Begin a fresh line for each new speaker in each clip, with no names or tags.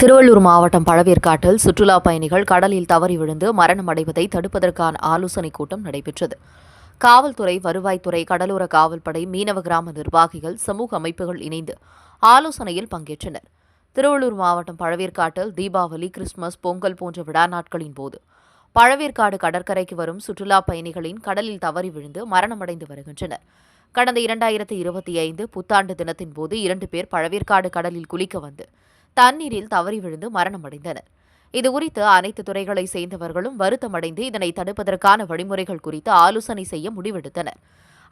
திருவள்ளூர் மாவட்டம் பழவேற்காட்டில் சுற்றுலா பயணிகள் கடலில் தவறி விழுந்து மரணம் அடைவதை தடுப்பதற்கான ஆலோசனைக் கூட்டம் நடைபெற்றது. காவல்துறை வருவாய்த்துறை கடலோர காவல்படை மீனவ கிராம நிர்வாகிகள் சமூக அமைப்புகள் இணைந்து ஆலோசனையில் பங்கேற்றனர். திருவள்ளூர் மாவட்டம் பழவேற்காட்டில் தீபாவளி கிறிஸ்துமஸ் பொங்கல் போன்ற விழா நாட்களின் போது பழவேற்காடு கடற்கரைக்கு வரும் சுற்றுலா பயணிகளின் கடலில் தவறி விழுந்து மரணமடைந்து வருகின்றனர். கடந்த இரண்டாயிரத்து இருபத்தி ஐந்து புத்தாண்டு தினத்தின் போது இரண்டு பேர் பழவேற்காடு கடலில் குளிக்க வந்து தண்ணீரில் தவறி விழுந்து மரணமடைந்தனர். இதுகுறித்து அனைத்து துறைகளை சேர்ந்தவர்களும் வருத்தமடைந்து இதனை தடுப்பதற்கான வழிமுறைகள் குறித்து ஆலோசனை செய்ய முடிவெடுத்தனர்.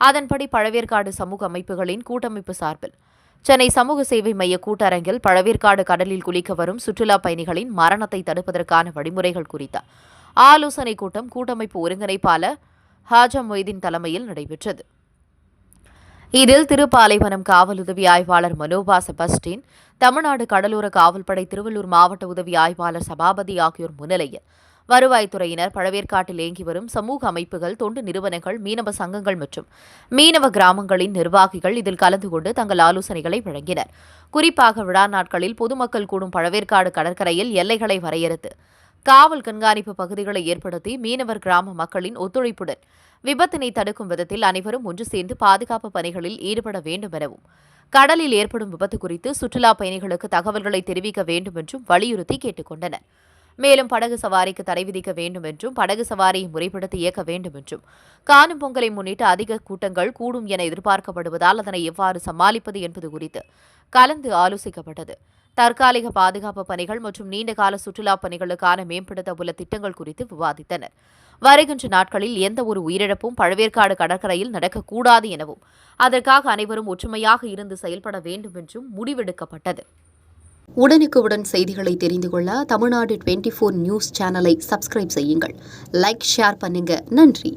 அதன்படி பழவேற்காடு சமூக அமைப்புகளின் கூட்டமைப்பு சார்பில் சென்னை சமூக சேவை மைய கூட்டரங்கில் பழவேற்காடு கடலில் குளிக்க வரும் சுற்றுலா பயணிகளின் மரணத்தை தடுப்பதற்கான வழிமுறைகள் குறித்த ஆலோசனைக் கூட்டம் கூட்டமைப்பு ஒருங்கிணைப்பாளர் ஹாஜா மொய்தீன் தலைமையில் நடைபெற்றது. இதில் திருப்பாலைவனம் காவல் உதவி ஆய்வாளர் மனோபா செபஸ்டின் தமிழ்நாடு கடலோர காவல்படை திருவள்ளூர் மாவட்ட உதவி ஆய்வாளர் சபாபதி ஆகியோர் முன்னிலையில் வருவாய்த்துறையினர் பழவேற்காட்டில் இயங்கி வரும் சமூக அமைப்புகள் தொண்டு நிறுவனங்கள் மீனவ சங்கங்கள் மற்றும் மீனவ கிராமங்களின் நிர்வாகிகள் இதில் கலந்து கொண்டு தங்கள் ஆலோசனைகளை வழங்கினர். குறிப்பாக விழா நாட்களில் பொதுமக்கள் கூடும் பழவேற்காடு கடற்கரையில் எல்லைகளை வரையறுத்து காவல் கண்காணிப்பு பகுதிகளை ஏற்படுத்தி மீனவர் கிராம மக்களின் ஒத்துழைப்புடன் விபத்தினை தடுக்கும் விதத்தில் அனைவரும் ஒன்று சேர்ந்து பாதுகாப்பு பணிகளில் ஈடுபட வேண்டும் எனவும் கடலில் ஏற்படும் விபத்து குறித்து சுற்றுலா பயணிகளுக்கு தகவல்களை தெரிவிக்க வேண்டும் என்றும் வலியுறுத்தி கேட்டுக் கொண்டனர். மேலும் படகு சவாரிக்கு தடை விதிக்க வேண்டும் என்றும் படகு சவாரியை முறைப்படுத்தி இயக்க வேண்டும் என்றும் காணும் பொங்கலை முன்னிட்டு அதிக கூட்டங்கள் கூடும் என எதிர்பார்க்கப்படுவதால் அதனை எவ்வாறு சமாளிப்பது என்பது குறித்து கலந்து ஆலோசிக்கப்பட்டது. தற்காலிக பாதுகாப்பு பணிகள் மற்றும் நீண்டகால சுற்றுலா பணிகளுக்கான மேம்படுத்த உள்ள திட்டங்கள் குறித்து விவாதித்தனர். வருகின்ற நாட்களில் எந்த ஒரு உயிரிழப்பும் பழவேற்காடு கடற்கரையில் நடக்கக்கூடாது எனவும் அதற்காக அனைவரும் ஒற்றுமையாக இருந்து செயல்பட வேண்டும் என்றும் முடிவெடுக்கப்பட்டது.
உடனுக்குடன் செய்திகளை தெரிந்து கொள்ள தமிழ்நாடு டுவெண்ட்டி ஃபோர் நியூஸ் சேனலை சப்ஸ்கிரைப் செய்யுங்கள். லைக் ஷேர் பண்ணுங்க. நன்றி.